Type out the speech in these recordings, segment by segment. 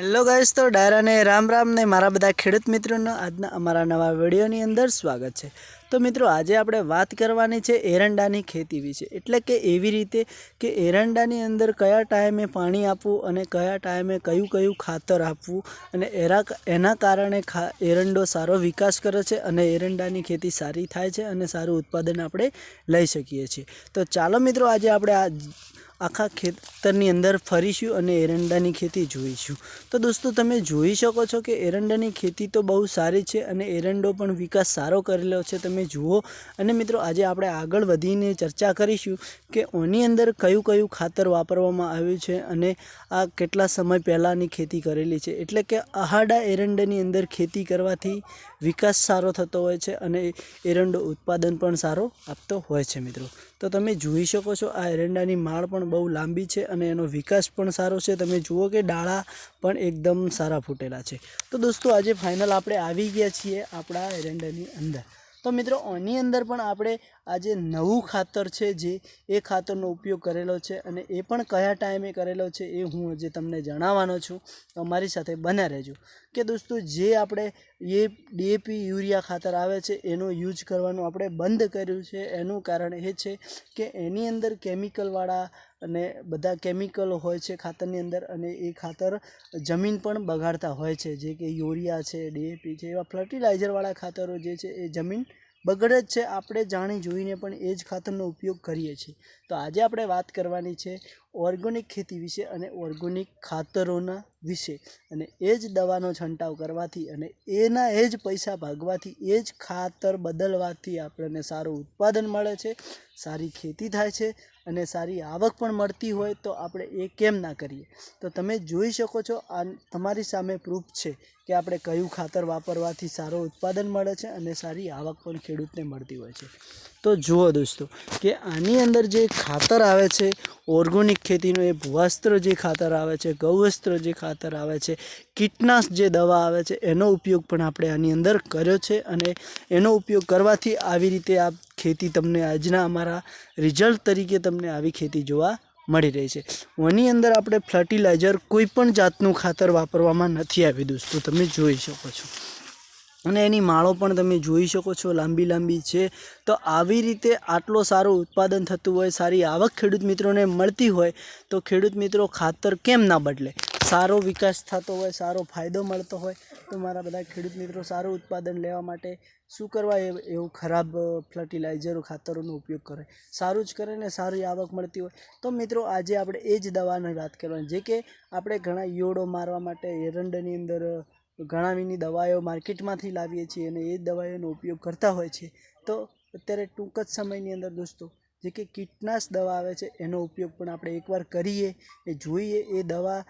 Hello guys તો ડાયરાને રામ રામ ને મારા બધા ખેડૂત મિત્રોનો આજના અમારા નવા વિડીયોની અંદર સ્વાગત છે. તો મિત્રો, આજે આપણે વાત કરવાની છે એરંડાની ખેતી વિશે. એટલે કે એવી રીતે કે એરંડાની અંદર કયા ટાઈમે પાણી આપવું અને કયા ટાઈમે કયું કયું ખાતર આપવું અને એરા એના કારણે ખા, એરંડો સારો વિકાસ કરે છે અને એરંડાની ખેતી સારી થાય છે અને સારું ઉત્પાદન આપણે લઈ શકીએ છીએ. તો ચાલો મિત્રો, આજે આપણે આ આખા ખેતરની અંદર ફરીશું અને એરંડાની ખેતી જોઈશું. તો દોસ્તો, તમે જોઈ શકો છો કે એરંડાની ખેતી તો બહુ સારી છે અને એરંડો પણ વિકાસ સારો કરેલો છે. તમે જુઓ. અને મિત્રો, આજે આપણે આગળ વધીને ચર્ચા કરીશું કે ઓની અંદર કયું કયું ખાતર વાપરવામાં આવ્યું છે અને આ કેટલા સમય પહેલાંની ખેતી કરેલી છે. એટલે કે આહાડા એરંડાની અંદર ખેતી કરવાથી વિકાસ સારો થતો હોય છે અને એરંડો ઉત્પાદન પણ સારો આપતો હોય છે મિત્રો. તો તમે જોઈ શકો છો આ એરંડાની માળ પણ બહુ લાંબી છે અને એનો વિકાસ પણ સારો છે. તમે જુઓ કે ડાળા પણ એકદમ સારા ફૂટેલા છે. તો દોસ્તો, આજે ફાઇનલ આપણે આવી ગયા છીએ આપણા એરંડાની અંદર. તો મિત્રો, આની અંદર પણ આપણે આજે નવું ખાતર છે જે એ ખાતરનો ઉપયોગ કરેલો છે અને એ પણ કયા ટાઈમે કરેલો છે એ હું આજે તમને જણાવવાનો છું. અમારી સાથે બન્યા રહેજો. કે દોસ્તો, જે આપણે એ ડીએપી યુરિયા ખાતર આવે છે એનો યુઝ કરવાનું આપણે બંધ કર્યું છે. એનું કારણ એ છે કે એની અંદર કેમિકલવાળા અને બધા કેમિકલો હોય છે ખાતરની અંદર અને એ ખાતર જમીન પણ બગાડતા હોય છે. જે કે યુરિયા છે ડીએપી છે એવા ફર્ટિલાઇઝરવાળા ખાતરો જે છે એ જમીન બગડે જ છે આપણે જાણી જોઈને પણ એ જ ખાતરનો ઉપયોગ કરીએ છીએ. તો આજે આપણે વાત કરવાની છે ઓર્ગોનિક ખેતી વિશે અને ઓર્ગોનિક ખાતરોના વિશે. અને એ જ દવાનો છંટાવ કરવાથી અને એના એ જ પૈસા ભાગવાથી એ જ ખાતર બદલવાથી આપણને સારું ઉત્પાદન મળે છે, સારી ખેતી થાય છે અને સારી આવક પણ મળતી હોય તો આપણે એ કેમ ના કરીએ? તો તમે જોઈ શકો છો આ તમારી સામે પ્રૂફ છે કે આપણે કયું ખાતર વાપરવાથી સારો ઉત્પાદન મળે છે અને સારી આવક પણ ખેડૂતને મળતી હોય છે. તો જુઓ દોસ્તો, કે આની અંદર જે ખાતર આવે છે. ઓર્ગોનિક ખેતીનું એ ભૂવાસ્ત્ર જે ખાતર આવે છે, ગૌવસ્ત્ર જે ખાતર આવે છે, કીટનાશ જે દવા આવે છે, એનો ઉપયોગ પણ આપણે આની અંદર કર્યો છે અને એનો ઉપયોગ કરવાથી આવી રીતે આ ખેતી તમને આજના અમારા રિઝલ્ટ તરીકે તમને આવી ખેતી જોવા મળી રહી છે. એની અંદર આપણે ફર્ટિલાઇઝર કોઈ પણ જાતનું ખાતર વાપરવામાં નથી આવ્યું દોસ્તો, તમે જોઈ શકો છો. અને એની માળો પણ તમે જોઈ શકો છો, લાંબી લાંબી છે. તો આવી રીતે આટલો સારું ઉત્પાદન થતું હોય, સારી આવક ખેડૂત મિત્રોને મળતી હોય, તો ખેડૂત મિત્રો ખાતર કેમ ના બદલે? સારો વિકાસ થતો હોય, સારો ફાયદો મળતો હોય, તો મારા બધા ખેડૂત મિત્રો સારું ઉત્પાદન લેવા માટે શું કરવા એવું ખરાબ ફર્ટિલાઇઝર ખાતરોનો ઉપયોગ કરે. સારું જ કરે ને સારી આવક મળતી હોય. તો મિત્રો, આજે આપણે એ જ દવાની વાત કરવાની, જે કે આપણે ઘણા યોડો મારવા માટે એરંડની અંદર ઘણાવીની દવાઓ માર્કેટમાંથી લાવીએ છીએ અને એ દવાઓનો ઉપયોગ કરતા હોય છે. તો અત્યારે ટૂંક જ સમયની અંદર દોસ્તો, જે કે કીટનાશ દવા આવે છે, એનો ઉપયોગ પણ આપણે એકવાર કરીએ, એ જોઈએ, એ દવા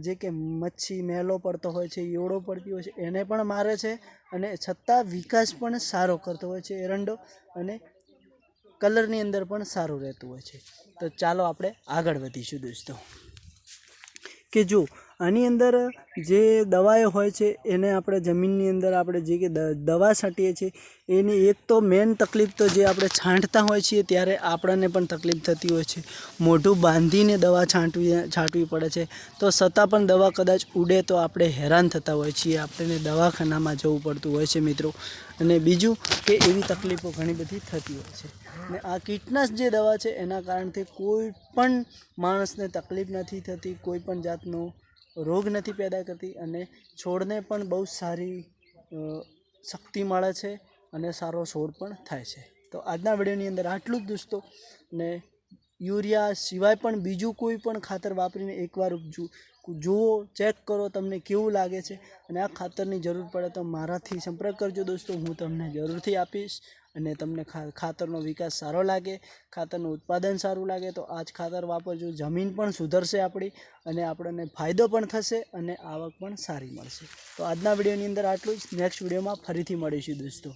જે કે મચ્છી, મેલો પડતો હોય છે યોળો પડતી હોય છે, એને પણ મારે છે અને છતાં વિકાસ પણ સારો કરતો હોય છે એરંડો અને કલરની અંદર પણ સારું રહેતું હોય છે. તો ચાલો આપણે આગળ વધીશું દોસ્તો. કે જો આની અંદર જે દવાઓ હોય છે, એને આપણે જમીનની અંદર આપણે જે કે દવા છાંટીએ છીએ, એની એક તો મેન તકલીફ તો જે આપણે છાંટતા હોય છીએ, ત્યારે આપણને પણ તકલીફ થતી હોય છે. મોઢું બાંધીને દવા છાંટવી છાંટવી પડે છે. તો છતાં પણ દવા કદાચ ઉડે તો આપણે હેરાન થતા હોય છીએ. આપણને દવાખાનામાં જવું પડતું હોય છે મિત્રો. અને બીજું કે એવી તકલીફો ઘણી બધી થતી હોય છે. ને આ કીટનાશ જે દવા છે, એના કારણથી કોઈ પણ માણસને તકલીફ નથી થતી, કોઈ પણ જાતનો રોગ નથી પેદા કરતી અને છોડને પણ બહુ સારી શક્તિ મળે છે અને સારો છોડ પણ થાય છે. તો આજના વિડીયોની અંદર આટલું જ દોસ્તો. ને યુરિયા સિવાય પણ બીજું કોઈ પણ ખાતર વાપરીને એકવાર જુઓ, ચેક કરો તમને કેવું લાગે છે. અને આ ખાતરની જરૂર પડે તો મારાથી સંપર્ક કરજો દોસ્તો. હું તમને જરૂરથી આપીશ. અને તમને ખાતરનો વિકાસ સારો લાગે, ખાતરનું ઉત્પાદન સારું લાગે, તો આ જ ખાતર વાપરજો. જમીન પણ સુધરશે આપણી અને આપણને ફાયદો પણ થશે અને આવક પણ સારી મળશે. તો આજના વિડીયોની અંદર આટલું જ. નેક્સ્ટ વિડીયોમાં ફરીથી મળીશું દોસ્તો.